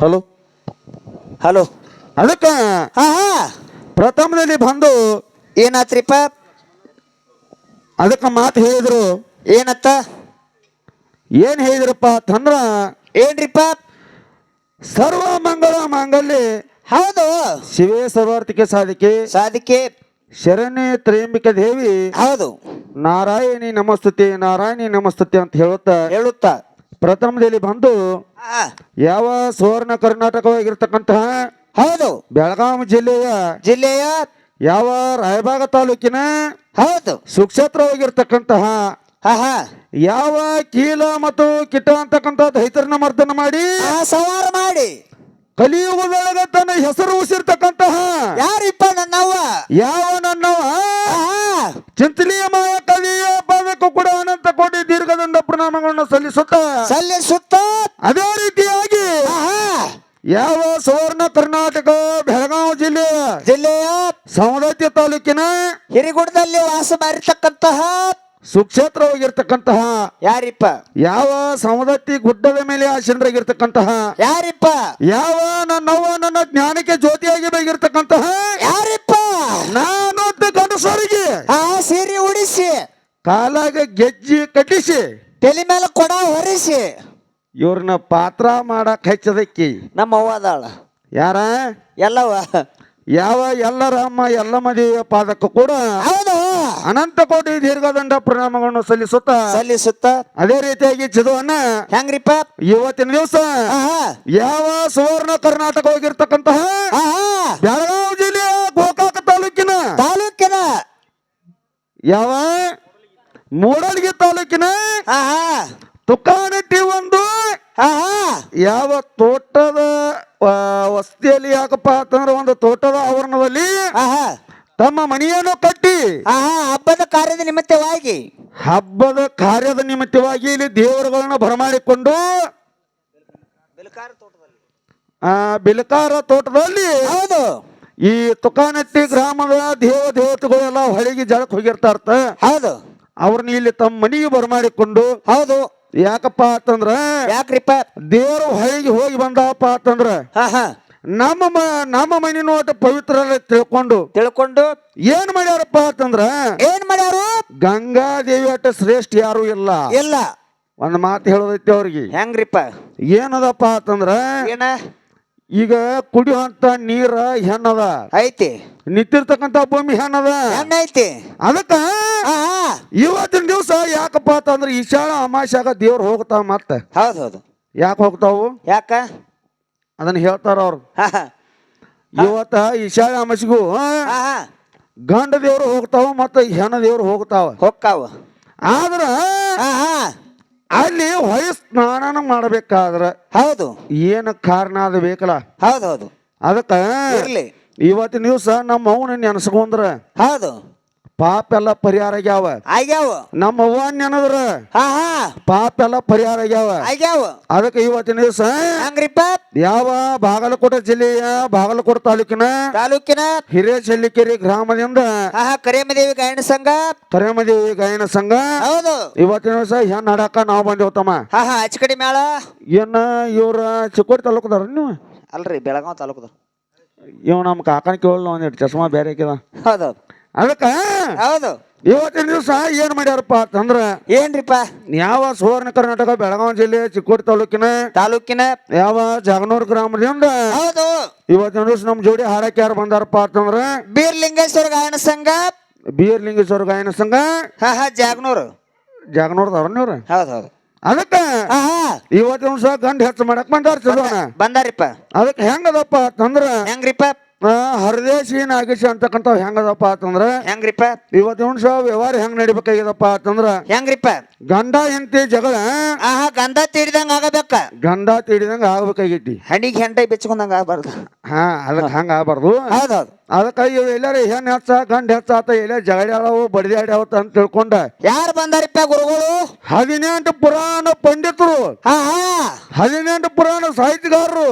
Hello? Hello. ಅದಕ್ಕ? ಹಾ ಹಾ. ಪ್ರಥಮದಲ್ಲಿ ಬಂದು ಏನಾತ್ರಿಪ್ಪ? ಅದಕ್ಕೆ ಮಾತು ಹೇಳಿದ್ರು. ಏನತ್ತ? ಏನು ಹೇಳಿದ್ರಪ್ಪ ಅಂತಂದ್ರ ಏನ್ರಿಪ್ಪ? ಸರ್ವ ಮಂಗಳ ಮಾಂಗಲ್ಯ. ಹೌದು. ಶಿವೇ ಸರ್ವಾರ್ಥಿಕೆ ಸಾಧಿಕೆ. ಸಾಧಿಕೆ. ಶರಣ್ಯ ತ್ರ್ಯಂಬಿಕ ದೇವಿ. ಹೌದು. ನಾರಾಯಣಿ ನಮಸ್ತುತಿ ನಾರಾಯಣಿ ನಮಸ್ತುತಿ ಅಂತ ಹೇಳುತ್ತಾ? ಹೇಳುತ್ತಾ? ಪ್ರಥಮದಲ್ಲಿ ಬಂದು ಆ, ಯಾವ ಸುವರ್ಣ ಕರ್ನಾಟಕವಾಗಿರ್ತಕ್ಕಂತಹ ಹೌದು. ಬೆಳಗಾವಿ ಜಿಲ್ಲೆಯ ಜಿಲ್ಲೆಯ ಯಾವ ರಾಯಬಾಗ ತಾಲೂಕಿನ ಹೌದು. ಸುಕ್ಷೇತ್ರವಾಗಿರ್ತಕ್ಕಂತಹ ಹಾ ಹಾ. ಯಾವ ಕೀಲ ಮತ್ತು ಕಿಟ ಅಂತಕ್ಕಂಥ ದೈತರನ್ನ ಮರ್ದನ ಮಾಡಿ ಆ ಸವಾರ ಮಾಡಿ. ಕಲಿಯುಗದೊಳಗೆ ತನ್ನ ಹೆಸರು ಉಸಿರ್ತಕ್ಕಂತಹ ಯಾರಿಪ್ಪ ನನ್ನವ್ವ? ಯಾವ ನನ್ನವ ಆಹಾ, ಚಿಂತನೆಯ ಮಾಯ ಪ್ರಣಾಮಗಳನ್ನು ಸಲ್ಲಿಸುತ್ತ ಸಲ್ಲಿಸುತ್ತ ಅದೇ ರೀತಿಯಾಗಿ ಆಹಾ, ಯಾವ ಸುವರ್ಣ ಕರ್ನಾಟಕ ಬೆಳಗಾವಿ ಜಿಲ್ಲೆಯ ಜಿಲ್ಲೆಯ ಸವದತ್ತಿ ತಾಲೂಕಿನ ಹಿರಿಗುಡದಲ್ಲಿ ವಾಸ ಮಾಡಿರ್ತಕ್ಕಂತಹ ಸುಕ್ಷೇತ್ರವಾಗಿರ್ತಕ್ಕಂತಹ ಯಾರಿಪ್ಪ? ಯಾವ ಸಮದತ್ತಿ ಗುಡ್ಡದ ಮೇಲೆ ಆಶೀನರಾಗಿರ್ತಕ್ಕಂತಹ ಯಾರಿಪ್ಪ? ಯಾವ ನನ್ನವ್ವ ನನ್ನ ಜ್ಞಾನಕ್ಕೆ ಜ್ಯೋತಿಯಾಗಿ ಬೇಕಿರ್ತಕ್ಕಂತಹ ಯಾರಿಪ್ಪ? ನಾನು ಗಂಡಸರಿಗೆ ಆ ಸೀರೆ ಉಡಿಸಿ. ಕಾಲಾಗ ಗೆಜ್ಜಿ ಕಟ್ಟಿಸಿ. ತಲೆ ಮೇಲೆ ಕೊಡ ಹೊರಿಸಿ. ಇವ್ರನ್ನ ಪಾತ್ರ ಮಾಡಕ್ ಹಚ್ಚದಕ್ಕಿ. ನಮ್ಮ ಅವ್ವ ಅದಾಳ. ಯಾರ? ಎಲ್ಲವ? ಯಾವ ಎಲ್ಲರಮ್ಮ ಎಲ್ಲ ಮದುವೆಯ ಪಾದಕ್ಕೂ ಕೂಡ ಹೌದು. ಅನಂತ ಕೋಟಿ ದೀರ್ಘದಂಡ ಪ್ರಣಾಮಗಳನ್ನು ಸಲ್ಲಿಸುತ್ತಾ. ಸಲ್ಲಿಸುತ್ತ. ಅದೇ ರೀತಿಯಾಗಿ ಚಿದುವನ್ನ ಹೆಂಗ್ರಿಪ್ಪ ಇವತ್ತಿನ ದಿವಸ ಯಾವ ಸುವರ್ಣ ಕರ್ನಾಟಕ ಹೋಗಿರ್ತಕ್ಕಂತಹ ಬೆಳಗಾವಿ ಜಿಲ್ಲೆಯ ಗೋಕಾಕ ತಾಲೂಕಿನ ತಾಲೂಕಿನ ಯಾವ ಮೂಡಲ್ಗಿ ತಾಲೂಕಿನ ತುಕಾನಟ್ಟಿ ಒಂದು. ಯಾವ ತೋಟದ ವಸ್ತಿಯಲ್ಲಿ ಯಾಕಪ್ಪ ಅಂತಂದ್ರೆ ಒಂದು ತೋಟದ ಆವರಣದಲ್ಲಿ ತಮ್ಮ ಮನೆಯನ್ನು ಕಟ್ಟಿ ಹಬ್ಬದ ಕಾರ್ಯದ ನಿಮಿತ್ತವಾಗಿ. ಹಬ್ಬದ ಕಾರ್ಯದ ನಿಮಿತ್ತವಾಗಿ ಇಲ್ಲಿ ದೇವರುಗಳನ್ನ ಬರಮಾಡಿಕೊಂಡು ಆ ಬಿಲಕಾರ ತೋಟದಲ್ಲಿ ಹೌದು. ಈ ತುಕಾನಟ್ಟಿ ಗ್ರಾಮದ ದೇವ ದೇವತೆಗಳೆಲ್ಲ ಹೊಳಿಗೆ ಜಳಕ್ ಹೋಗಿರ್ತಾರ್ತ ಹೌದು. ಅವ್ರನ್ನ ಇಲ್ಲಿ ತಮ್ಮ ಮನೆಗೆ ಬರಮಾಡಿಕೊಂಡು ಹೌದು ಯಾಕಪ್ಪ ಅಂತಂದ್ರ ಯಾಕ್ರಿಪ್ಪ? ದೇವರು ಹೊಳಗೆ ಹೋಗಿ ಬಂದಪ್ಪ ಅಂತಂದ್ರ ಹಾ ಹಾ. ನಮ್ಮ ಮ- ನಮ್ಮ ಮನೆನೂ ನೋಟ ಪವಿತ್ರ ತಿಳ್ಕೊಂಡು ತಿಳ್ಕೊಂಡು ಏನ್ ಮಾಡ್ಯಾರಪ್ಪ ಅಂತಂದ್ರ ಏನ್ ಮಾಡ್ಯಾರು? ಗಂಗಾ ದೇವಿ ಅಟ್ಟ ಶ್ರೇಷ್ಠ ಯಾರು ಇಲ್ಲ. ಇಲ್ಲ. ಒಂದ್ ಮಾತು ಹೇಳೋದೈತಿ ಅವ್ರಿಗೆ. ಹೆಂಗ್ರಿಪ್ಪ? ಏನದಪ್ಪ ಅಂತಂದ್ರ ಏನ? ಈಗ ಕುಡಿಯುವಂತ ನೀರ ಹೆಣ್ಣದ. ಐತಿ. ನಿಂತಿರ್ತಕ್ಕಂತ ಭೂಮಿ ಹೆಣ್ಣದ. ಹೆಣ್ಣೈತಿ ಅದಕ್ಕ ಇವತ್ತಿನ ದಿವಸ ಯಾಕಪ್ಪ ಅಂತಂದ್ರ ಈಶಾಳ ಅಮಾಶ್ಯಾಗ ದೇವ್ರು ಹೋಗ್ತಾವ ಮತ್ತೆ. ಹೌದು ಹೌದು. ಯಾಕೆ ಹೋಗ್ತಾವು? ಯಾಕ? ಅದನ್ನ ಹೇಳ್ತಾರ ಅವ್ರು. ಇವತ್ತ ಈಶಾಳ ಅಮಾಸಿಗೂ ಆಹಾ, ಗಂಡ ದೇವ್ರು ಹೋಗ್ತಾವ ಮತ್ತ ಹೆಣ್ಣ ದೇವ್ರು ಹೋಗ್ತಾವ. ಹೋಗ್ತಾವ. ಆದ್ರ ಅಲ್ಲಿ ಹೊಯ ಸ್ನಾನ ಮಾಡಬೇಕಾದ್ರ ಹೌದು. ಏನ ಕಾರಣ ಅದು ಬೇಕಲ್ಲ? ಹೌದು ಹೌದು. ಅದಕ್ಕ ಇರ್ಲಿ. ಇವತ್ತಿನ ದಿವಸ ನಮ್ಮ ಅವನ ನೆನಸ್ಕೊಂಡ್ರ ಹೌದು. ಪಾಪ ಎಲ್ಲ ಪರಿಹಾರ ಆಗ್ಯಾವ. ಆಗ್ಯಾವ. ನಮ್ಮ ಅವ್ವ ನೆನದ್ರ? ಹಾ ಹಾ. ಪಾಪ ಎಲ್ಲ ಪರಿಹಾರ ಆಗ್ಯಾವ. ಆಗ್ಯಾವ. ಅದಕ್ಕೆ ಇವತ್ತಿನ ದಿವಸ ಹೆಂಗ್ರಿಪ್ಪ. ಯಾವ ಬಾಗಲಕೋಟೆ ಜಿಲ್ಲೆಯ ಬಾಗಲಕೋಟೆ ತಾಲೂಕಿನ ತಾಲೂಕಿನ ಹಿರೇಶಲ್ಲಿಕೆರೆ ಗ್ರಾಮದಿಂದ ಹಾ ಹಾ ಕರೇಮದೇವಿ ಗಾಯನ ಸಂಘ. ಕರೇಮದೇವಿ ಗಾಯನ ಸಂಘ. ಹೌದು. ಇವತ್ತಿನ ದಿವಸ ಹೆಣ್ಣು ನಡಕ ನಾವು ಬಂದೇವು ತಮ್ಮ. ಹಾ ಹಾ ಅಚ್ಚಕಡಿ ಮೇಳ ಏನ ಇವ್ರ ಚಿಕ್ಕೋಡಿ ತಾಲೂಕದಾರ ನೀವು? ಅಲ್ರಿ ಬೆಳಗಾವ್ ತಾಲೂಕದ. ಇವ್ ನಮ್ಮ ಕಾಕನ ಕೇಳಲ್ಲ ಒಂದಿಟ್ಟು ಚಶ್ಮಾ ಬೇರೆ ಹಾಕಿದ. ಹೌದು. ಅದಕ್ಕ? ಹೌದು. ಇವತ್ತಿನ ದಿವಸ ಏನ್ ಮಾಡ್ಯಾರಪ್ಪ ಅಂತಂದ್ರ ಏನ್ರಿಪ್ಪ? ಯಾವ ಸುವರ್ಣ ಕರ್ನಾಟಕ ಬೆಳಗಾವಿ ಜಿಲ್ಲೆ ಚಿಕ್ಕೋಡಿ ತಾಲೂಕಿನ ತಾಲೂಕಿನ? ಯಾವ ಜಗನೂರ್ ಗ್ರಾಮದಿಂದ ಹೌದು. ಇವತ್ತಿನ ದಿವಸ ನಮ್ಮ ಜೋಡಿ ಹಾರಕ್ಕೆ ಯಾರು ಬಂದಾರಪ್ಪ ಅಂತಂದ್ರ ಬೀರ್ಲಿಂಗೇಶ್ವರ ಗಾಯನ ಸಂಘ. ಬೀರ್ಲಿಂಗೇಶ್ವರ ಗಾಯನ ಸಂಘ. ಹಾ ಹಾ ಜಾಗನೂರು. ಜಾಗನೂರ್ದವ್ರ ನೀವ್ರ ಹೌದು ಹೌದು. ಅದಕ್ಕ ಇವತ್ತಿನ ದಿವಸ ಗಂಡ ಹೆಚ್ಚು ಮಾಡಕ್ ಬಂದಾರ ಚಲೋನ? ಬಂದಾರಿಪ್ಪ. ಅದಕ್ಕೆ ಹೆಂಗದಪ್ಪ ಅಂತಂದ್ರ ಹೆಂಗ್ರಿಪ್ಪ? ಹರದೇಶಿ ನಾಗೇಶಿ ಅಂತಕ್ಕಂಥ ಹೆಂಗದಪ್ಪ ಅಂತಂದ್ರ ಹೆಂಗ್ರಿಪ್ಪ? ಇವತ್ತು ನಿಮಿಷ ವ್ಯವಹಾರ ಹೆಂಗ್ ನಡಿಬೇಕಾಗ್ಯದಪ್ಪ ಅಂತಂದ್ರ ಹೆಂಗ್ರಿಪ್ಪ? ಗಂಡ ಹೆಂಡತಿ ಜಗಳ ಆಹಾ ಗಂಧ ತೀಡಿದಂಗ ಆಗಬೇಕ. ಗಂಡ ತೀಡಿದಂಗ ಆಗ್ಬೇಕಾಗೈತಿ ಹಣಿಗೆ ಹೆಂಡ ಬಿಚ್ಕೊಂಡಂಗ ಆಗಬಾರ್ದು. ಹಾ ಅದಕ್ಕೆ ಹಂಗ ಆಗ್ಬಾರ್ದು. ಹೌದು ಹೌದು ಅದಕ್ಕೆ ಎಲ್ಲಾರ ಹೆಣ್ಣು ಹೆಚ್ಚ ಗಂಡ ಹೆಚ್ಚ ಆತ ಎಲ್ಲ ಜಗಳಾಡವು ಬಡಿದಾಡ್ಯಾವತ್ತ ಅಂತ ತಿಳ್ಕೊಂಡ ಯಾರು ಬಂದಾರಿಪ್ಪ ಗುರುಗಳು? ಹದಿನೆಂಟು ಪುರಾಣ ಪಂಡಿತರು. ಹದಿನೆಂಟು ಪುರಾಣ ಸಾಹಿತ್ಯಗಾರರು.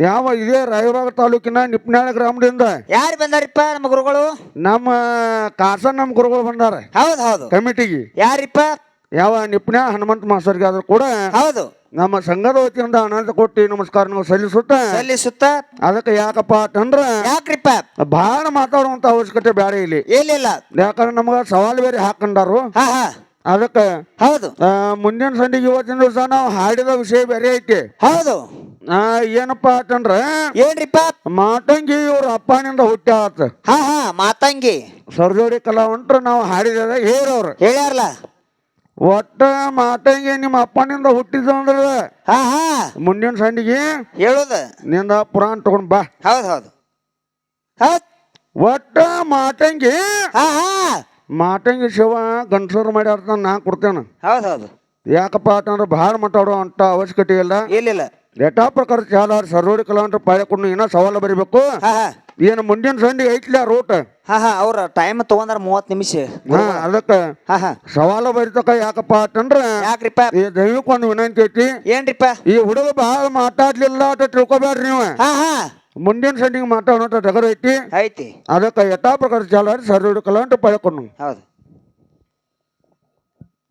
ಯಾವ ಇದೇ ರಾಯಬಾಗ ತಾಲೂಕಿನ ನಿಪ್ನಾಳ ಗ್ರಾಮದಿಂದ ಯಾರು ಬಂದಾರಿಪ್ಪ ನಮ್ಮ ಗುರುಗಳು? ನಮ್ಮ ಕಾಸನ್ ನಮ್ಮ ಗುರುಗಳು ಬಂದಾರೆ. ಹೌದು ಹೌದು. ಕಮಿಟಿಗೆ. ಯಾರಿಪ್ಪ? ಯಾವ ನಿಪುಣ ಹನುಮಂತ ಮಾಸ್ತರ್ಗೆ ಆದ್ರೂ ಕೂಡ ಹೌದು. ನಮ್ಮ ಸಂಘದ ವತಿಯಿಂದ ಅನಂತ ಕೊಟ್ಟಿ ನಮಸ್ಕಾರ ನಾವು ಸಲ್ಲಿಸುತ್ತ ಸಲ್ಲಿಸುತ್ತ? ಅದಕ್ಕೆ ಯಾಕಪ್ಪ ಅಂತಂದ್ರ ಯಾಕ್ರಿಪ್ಪ? ಬಹಳ ಮಾತಾಡುವಂತ ಅವಶ್ಯಕತೆ ಬೇಡ ಇಲ್ಲಿ. ಏನಿಲ್ಲ ಯಾಕಂದ್ರೆ ನಮಗ ಸವಾಲು ಬೇರೆ ಹಾಕೊಂಡಾರು. ಅದಕ್ಕೆ ಹೌದು. ಮುಂದಿನ ಸಂಡಿಗೆ ಇವತ್ತಿನ ದಿವಸ ನಾವು ಹಾಡಿದ ವಿಷಯ ಬೇರೆ ಐತಿ. ಹೌದು. ಏನಪ್ಪ ಆತಂದ್ರ ಏನ್ರಿಪ್ಪ? ಮಾತಂಗಿ ಇವ್ರ ಅಪ್ಪನಿಂದ ಹುಟ್ಟ್ಯಾತ ಹಾ ಹಾ ಮಾತಂಗಿ. ಸರ್ಜೋಡಿ ಕಲಾವಂಟ್ರು ನಾವು ಹಾಡಿದ ಹೇರವ್ರು ಹೇಳ್ಯಾರಲ್ಲ ಒಟ್ಟ ಮಾತಂಗಿ ನಿಮ್ಮ ಅಪ್ಪನಿಂದ ಹುಟ್ಟಿದ ಅಂದ್ರ ಹಾ ಹಾ. ಮುಂದಿನ ಸಂಡಿಗೆ ಹೇಳುದ? ನಿಂದ ಪುರಾಣ ತಗೊಂಡ್ ಬಾ. ಹೌದು ಹೌದು. ಹೌದ್. ಒಟ್ಟ ಮಾತಂಗಿ ಹಾ ಹಾ. ಮಾಟಂಗಿ ಶಿವ ಗಂಡಸರು ಮಾಡ್ಯಾರ ನಾ ಕೊಡ್ತೇನೆ. ಹೌದು ಹೌದು. ಯಾಕಪ್ಪ ಅಂತಂದ್ರೆ ಭಾಳ ಮಾತಾಡೋ ಅಂತ ಅವಶ್ಯಕತೆ ಇಲ್ಲ. ಇಲ್ಲಿಲ್ಲ ಯಥಾ ಪ್ರಕಾರ ಚಾಲ ಸರ್ವೋಡಿ ಕಲಾವಂಟ್ರು ಪಾಳ್ಯಕೊಂಡು ಏನೋ ಸವಾಲು ಬರಿಬೇಕು? ಹಾ ಹಾ. ಏನು ಮುಂದಿನ ಸಂಡಿಗೆ ಐತ್ಲ ರೂಟ್ ಹಾ ಹಾ ಅವ್ರ ಟೈಮ್ ತಗೊಂಡ್ರ ಮೂವತ್ತು ನಿಮಿಷ. ಅದಕ್ಕೆ ಸವಾಲು ಬರಿತಕ್ಕ ಯಾಕಪ್ಪ ಅಂತಂದ್ರ ಯಾಕ್ರಿಪ್ಪ? ಈ ದೈವಕ್ಕೆ ಒಂದು ವಿನಂತಿ ಐತಿ. ಏನ್ರಿಪ್ಪ? ಈ ಹುಡುಗ ಬಹಳ ಮಾತಾಡ್ಲಿಲ್ಲ ಅಂತ ತಿಳ್ಕೊಬೇಡ್ರಿ ನೀವು. ಮುಂದಿನ ಸಂಡಿಗೆ ಮಾತಾಡೋಂಥ ಟಗರ್ ಐತಿ. ಐತಿ. ಅದಕ್ಕೆ ಯಥಾ ಪ್ರಕಾರ ಚಾಲ ಸರ್ವೋಡಿ ಕಲಾವಂಟ್ರು ಪಾಳ್ಯಕೊಂಡು ಹೌದು.